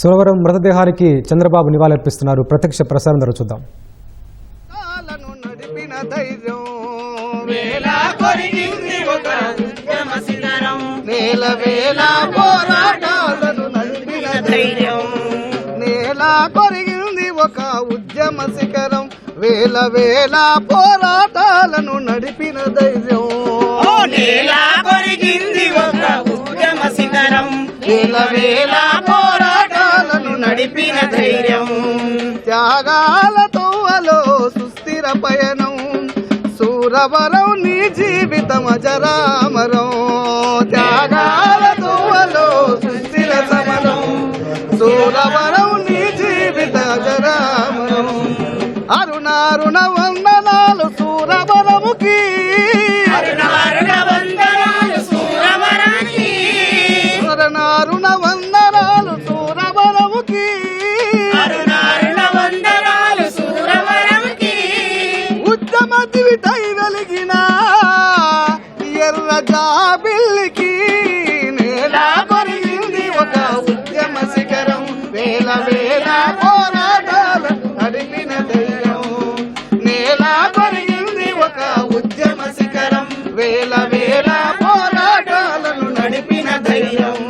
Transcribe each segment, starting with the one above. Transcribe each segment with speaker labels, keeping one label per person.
Speaker 1: సురవరం మృతదేహానికి చంద్రబాబు నివాళులర్పిస్తున్నారు. ప్రత్యక్ష ప్రసారం ద్వారా చూద్దాం.
Speaker 2: కాలను నడిపిన ధైర్యం
Speaker 3: వేళ కొరిగింది ఒక ఉద్యమ శిఖరం.
Speaker 2: నేల వేల పోరాటాలను నడిపిన ధైర్యం నేల కొరిగింది ఒక ఉద్యమ శిఖరం. వేల వేల పోరాటాలను నడిపిన ధైర్యం
Speaker 3: ఓ నేల కొరిగింది ఒక ఉద్యమ శిఖరం. వేల వేల ధైర్యం.
Speaker 2: త్యాగాలతో అలో సుస్థిర పయనం. సూరవరం నీ జీవితం అజరామరం. త్యాగాలతో అలో సుస్థిర సమరం. సూరవరం నీ జీవిత అజరామరం. అరుణారుణ వందనాలు సూరవరముకి. జాబిల్లికి నేల కొరిగింది ఒక ఉద్యమ శిఖరం. వేల వేల పోరాటాలు నడిపిన దైవం నేల కొరిగింది ఒక ఉద్యమ శిఖరం. వేల వేల పోరాటాలను నడిపిన ధైర్యం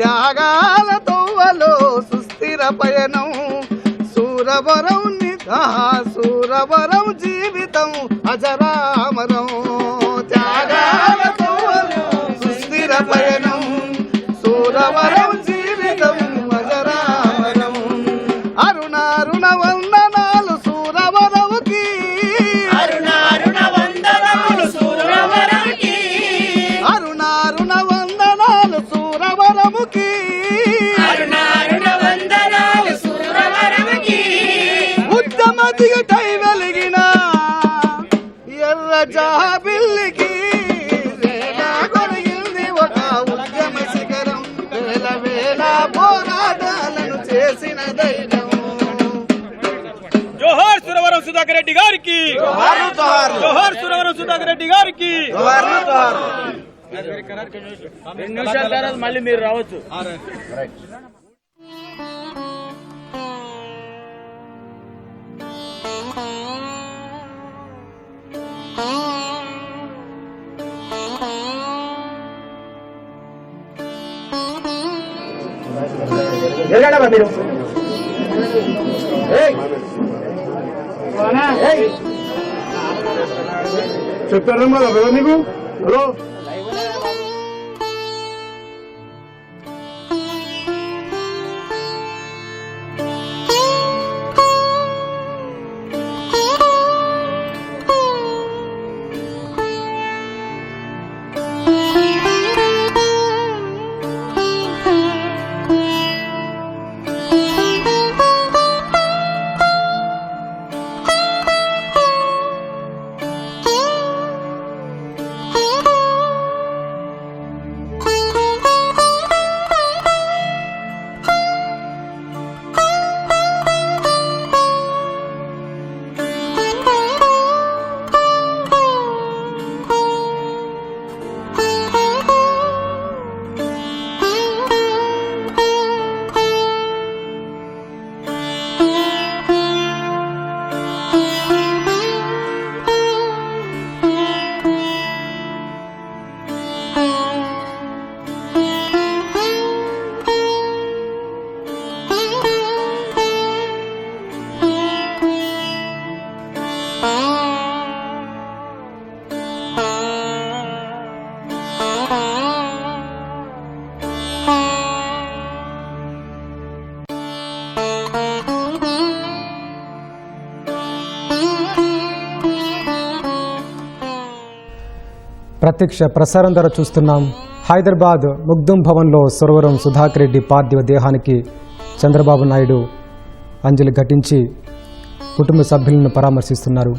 Speaker 2: త్యాగాల తోవలో సుస్థిర పయనం. సూరవరం నిధా సూరవరం జాబిల్లికి కొరిగింది ఒక ఉద్యమ శిఖరం. వేల వేల పోరాటాలను చేసిన ధైర్యం.
Speaker 4: జోహార్ సురవరం సుధాకర్ రెడ్డి గారికి. జోహార్ సురవరం సుధాకర్ రెడ్డి గారికి. రెండు నిమిషాల తర్వాత మళ్ళీ మీరు రావచ్చు.
Speaker 5: cámara, mira. ¡Ey! ¡Ey! ¿Se está amigo? ¿Aló?
Speaker 1: ప్రత్యక్ష ప్రసారం ద్వారా చూస్తున్నాం. హైదరాబాద్ ముగ్ధుం భవన్లో సురవరం సుధాకర్ రెడ్డి పార్థివ దేహానికి చంద్రబాబు నాయుడు అంజలి ఘటించి కుటుంబ సభ్యులను పరామర్శిస్తున్నారు.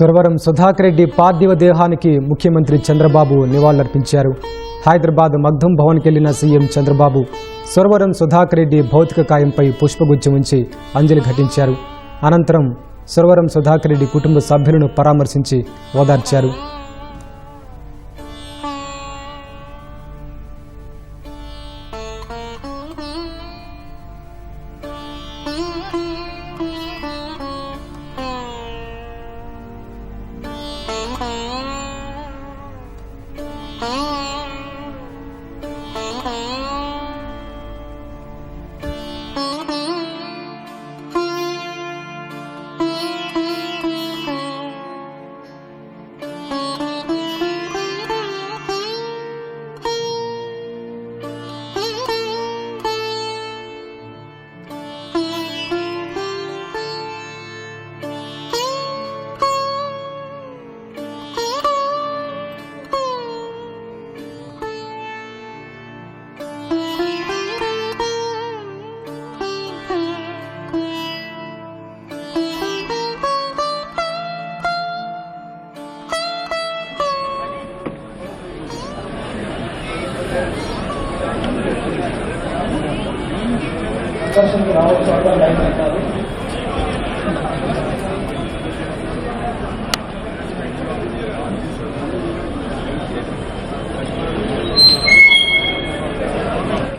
Speaker 1: సురవరం సుధాకర్ రెడ్డి పార్థివ దేహానికి ముఖ్యమంత్రి చంద్రబాబు నివాళులర్పించారు. హైదరాబాద్ మగ్ధం భవన్కి వెళ్ళిన సీఎం చంద్రబాబు సురవరం సుధాకర్ రెడ్డి భౌతిక కాయంపై పుష్పగుచ్చం ఉంచి అంజలి ఘటించారు. అనంతరం సురవరం సుధాకర్ రెడ్డి కుటుంబ సభ్యులను పరామర్శించి ఓదార్చారు.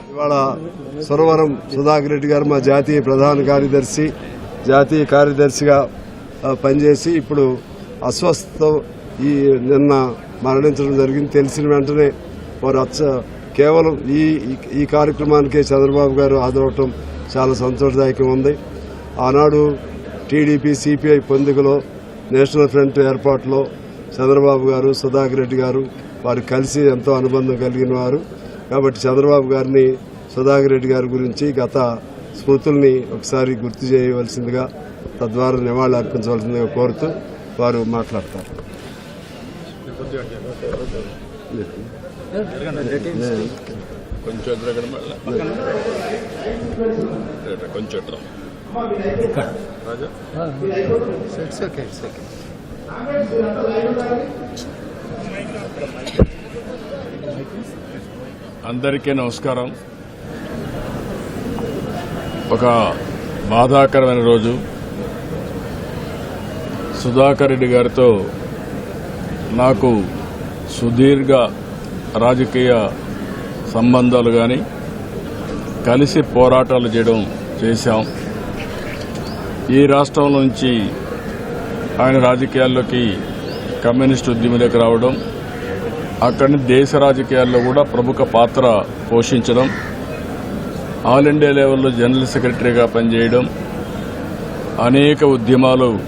Speaker 5: ఇవాళ సురవరం సుధాకర్ రెడ్డి గారు మా జాతీయ ప్రధాన కార్యదర్శి జాతీయ కార్యదర్శిగా పనిచేసి ఇప్పుడు అస్వస్థత ఈ నిన్న మరణించడం జరిగింది. తెలిసిన వెంటనే వారు అచ్చ కేవలం ఈ ఈ- ఈ కార్యక్రమానికే చంద్రబాబు గారు హాజరవటం చాలా సంతోషదాయకం ఉంది. ఆనాడు టీడీపీ సిపిఐ పొందికలో నేషనల్ ఫ్రంట్ ఏర్పాటులో చంద్రబాబు గారు సుధాకర్ రెడ్డి గారు వారు కలిసి ఎంతో అనుబంధం కలిగిన వారు. కాబట్టి చంద్రబాబు గారిని సుధాకర్ రెడ్డి గారి గురించి గత స్మృతుల్ని ఒకసారి గుర్తు చేయవలసిందిగా తద్వారా నివాళులు అర్పించవలసిందిగా కోరుతూ వారు మాట్లాడతారు.
Speaker 6: కొంచెం ఎదురుగా మళ్ళా. ఇట్రా, కొంచెం. రాజా? అందరికీ నమస్కారం. ఒక బాధాకరమైన రోజు. సుధాకర్ రెడ్డి గారితో నాకు సుదీర్ఘ రాజకీయ సంబంధాలు కానీ కలిసి పోరాటాలు చేయడం చేశాం. ఈ రాష్ట్రం నుంచి ఆయన రాజకీయాల్లోకి కమ్యూనిస్ట్ ఉద్యమంలోకి రావడం అక్కడిని దేశ రాజకీయాల్లో కూడా ప్రముఖ పాత్ర పోషించడం ఆల్ ఇండియా లెవెల్లో జనరల్ సెక్రటరీగా పనిచేయడం అనేక ఉద్యమాలు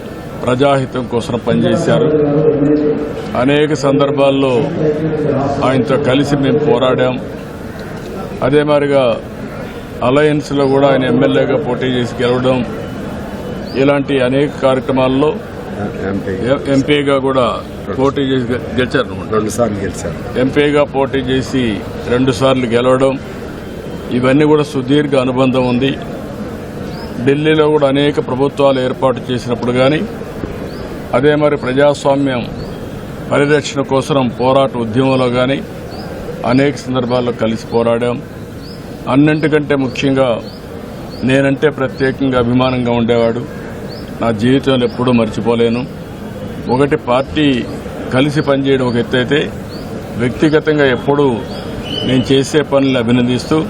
Speaker 6: ప్రజాహితం కోసం పనిచేశారు. అనేక సందర్భాల్లో ఆయనతో కలిసి మేము పోరాడాం. అదే మాదిరిగా అలయన్స్లో కూడా ఆయన ఎమ్మెల్యేగా పోటీ చేసి గెలవడం ఇలాంటి అనేక కార్యక్రమాల్లో ఎంపీగా కూడా పోటీ చేసి గెలిచారు అన్నమాట.
Speaker 5: రెండు సార్లు గెలిచారు.
Speaker 6: ఎంపీగా పోటీ చేసి రెండుసార్లు గెలవడం ఇవన్నీ కూడా సుదీర్ఘ అనుబంధం ఉంది. ఢిల్లీలో కూడా అనేక ప్రభుత్వాలు ఏర్పాటు చేసినప్పుడు కానీ అదే మరి ప్రజాస్వామ్యం పరిరక్షణ కోసం పోరాట ఉద్యమంలో కానీ అనేక సందర్భాల్లో కలిసి పోరాడాం. అన్నింటికంటే ముఖ్యంగా నేనంటే ప్రత్యేకంగా అభిమానంగా ఉండేవాడు. నా జీవితంలో ఎప్పుడూ మర్చిపోలేను. ఒకటి పార్టీ కలిసి పనిచేయడం ఒక ఎత్తు అయితే వ్యక్తిగతంగా ఎప్పుడూ నేను చేసే పనులను అభినందిస్తూ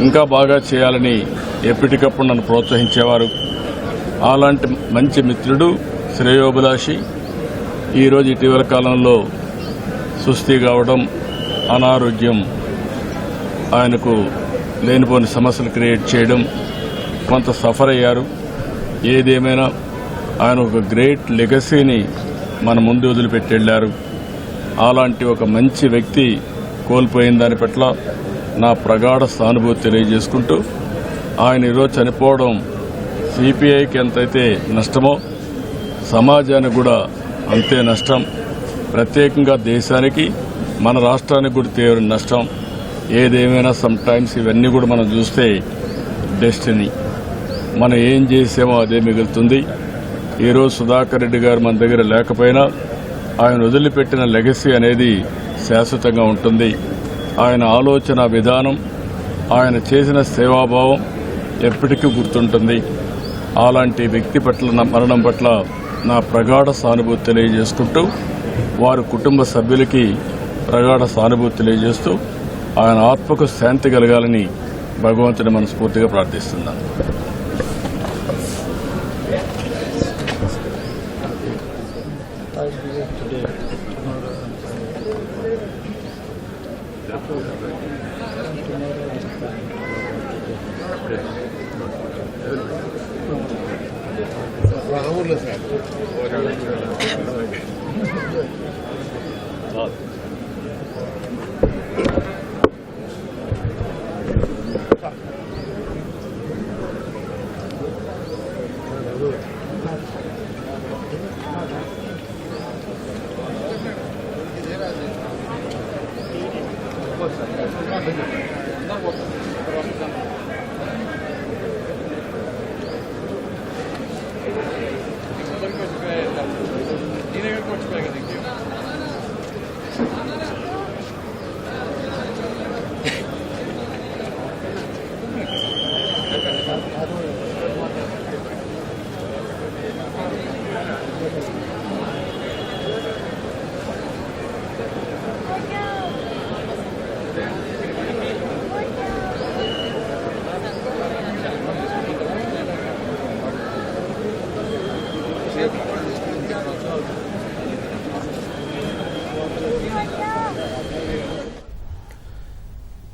Speaker 6: ఇంకా బాగా చేయాలని ఎప్పటికప్పుడు నన్ను ప్రోత్సహించేవారు. అలాంటి మంచి మిత్రుడు శ్రేయోభిలాషి. ఈరోజు ఇటీవల కాలంలో సుస్థి కావడం అనారోగ్యం. ఆయనకు లేనిపోని సమస్యలు క్రియేట్ చేయడం కొంత సఫర్ అయ్యారు. ఏదేమైనా ఆయన ఒక గ్రేట్ లెగసీని మన ముందు వదిలిపెట్టి వెళ్ళారు అలాంటి ఒక మంచి వ్యక్తి కోల్పోయిన దాని పట్ల నా ప్రగాఢ సానుభూతి తెలియజేసుకుంటూ ఆయన ఈరోజు చనిపోవడం సిపిఐకి ఎంతైతే నష్టమో సమాజానికి కూడా అంతే నష్టం. ప్రత్యేకంగా దేశానికి మన రాష్ట్రానికి కూడా తీవ్ర నష్టం. ఏదేమైనా సమ్ టైమ్స్ ఇవన్నీ కూడా మనం చూస్తే డెస్టినీ మనం ఏం చేసామో అదే మిగులుతుంది. ఈరోజు సుధాకర్ రెడ్డి గారు మన దగ్గర లేకపోయినా ఆయన వదిలిపెట్టిన లెగసీ అనేది శాశ్వతంగా ఉంటుంది. ఆయన ఆలోచన విధానం ఆయన చేసిన సేవాభావం ఎప్పటికీ గుర్తుంటుంది. అలాంటి వ్యక్తి పట్ల నా మరణం పట్ల నా ప్రగాఢ సానుభూతి తెలియజేసుకుంటూ వారి కుటుంబ సభ్యులకి ప్రగాఢ సానుభూతి తెలియజేస్తూ ఆయన ఆత్మకు శాంతి కలగాలని భగవంతుని మనస్ఫూర్తిగా ప్రార్థిస్తున్నాను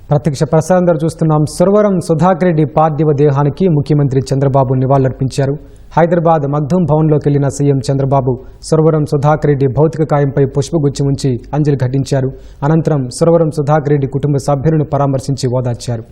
Speaker 1: ప్రత్యక్ష ప్రసారం చూస్తున్నాం. సురవరం సుధాకర్ రెడ్డి పార్థివ దేహానికి ముఖ్యమంత్రి చంద్రబాబు నివాళులర్పించారు. హైదరాబాద్ మగ్ధూం భవన్లోకి వెళ్ళిన సీఎం చంద్రబాబు సురవరం సుధాకర్ రెడ్డి భౌతిక కాయంపై పుష్పగుచ్చి ఉంచి అంజలి ఘటించారు. అనంతరం సురవరం సుధాకర్ రెడ్డి కుటుంబ సభ్యులను పరామర్శించి ఓదార్చారు.